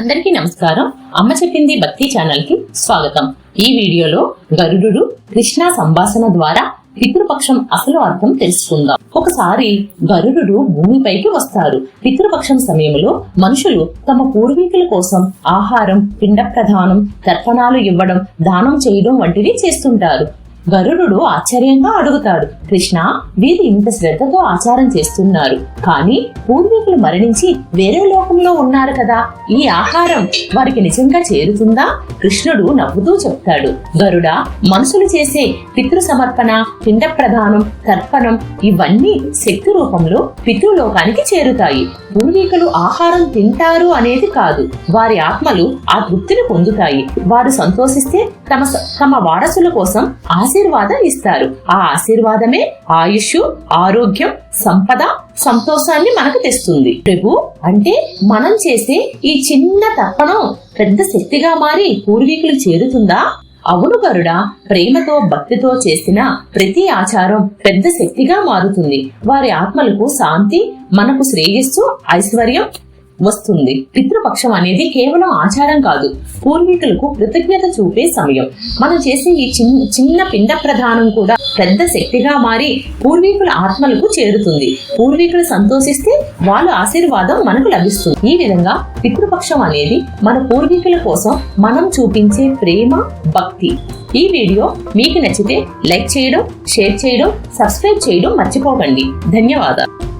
అందరికీ నమస్కారం. అమ్మ చెప్పింది భక్తి ఛానల్కి స్వాగతం. ఈ వీడియోలో గరుడు కృష్ణ సంభాషణ ద్వారా పితృపక్షం అసలు అర్థం తెలుసుకుందాం. ఒకసారి గరుడు భూమిపైకి వస్తారు పితృపక్షం సమయంలో మనుషులు తమ పూర్వీకుల కోసం ఆహారం పిండ ప్రధానం తర్పణాలు ఇవ్వడం దానం చేయడం వంటివి చేస్తుంటారు. గరుడు ఆశ్చర్యంగా అడుగుతాడు. కృష్ణ వీరు ఇంత శ్రద్ధతో ఆచారం చేస్తున్నారు. కానీ పూర్వీకులు మరణించి వేరే లోకంలో ఉన్నారు కదా. ఈ ఆహారం వారికి నిజంగా చేరుతుందా? కృష్ణుడు నవ్వుతూ చెప్తాడు. గరుడ మనుషులు చేసే పితృ సమర్పణ పిండ ప్రధానం తర్పణం ఇవన్నీ శక్తి రూపంలో పితృలోకానికి చేరుతాయి. పూర్వీకులు ఆహారం తింటారు అనేది కాదు. వారి ఆత్మలు ఆ తృప్తిని పొందుతాయి. వారు సంతోషిస్తే తమ తమ వారసుల కోసం ఆశీర్వాదం ఇస్తారు. ఆ ఆశీర్వాదమే ఆయుష్ ఆరోగ్యం సంపద సంతోషాన్ని మనకు తెస్తుంది. ప్రభు అంటే మనం చేసే ఈ చిన్న తప్పను పెద్ద శక్తిగా మారి పూర్వీకులు చేరుతుందా? అవును గరుడ ప్రేమతో భక్తితో చేసిన ప్రతి ఆచారం పెద్ద శక్తిగా మారుతుంది. వారి ఆత్మలకు శాంతి మనకు శ్రేయస్సు ఐశ్వర్యం వస్తుంది. పితృపక్షం అనేది కేవలం ఆచారం కాదు. పూర్వీకులకు కృతజ్ఞత చూపే సమయం. మనం చేసే ఈ చిన్న చిన్న పిండ ప్రధానం కూడా పెద్ద శక్తిగా మారి పూర్వీకుల ఆత్మలకు చేరుతుంది. పూర్వీకులు సంతోషిస్తే వాళ్ళ ఆశీర్వాదం మనకు లభిస్తుంది. ఈ విధంగా పితృపక్షం అనేది మన పూర్వీకుల కోసం మనం చూపించే ప్రేమ భక్తి. ఈ వీడియో మీకు నచ్చితే లైక్ చేయడం షేర్ చేయడం సబ్స్క్రైబ్ చేయడం మర్చిపోకండి. ధన్యవాదాలు.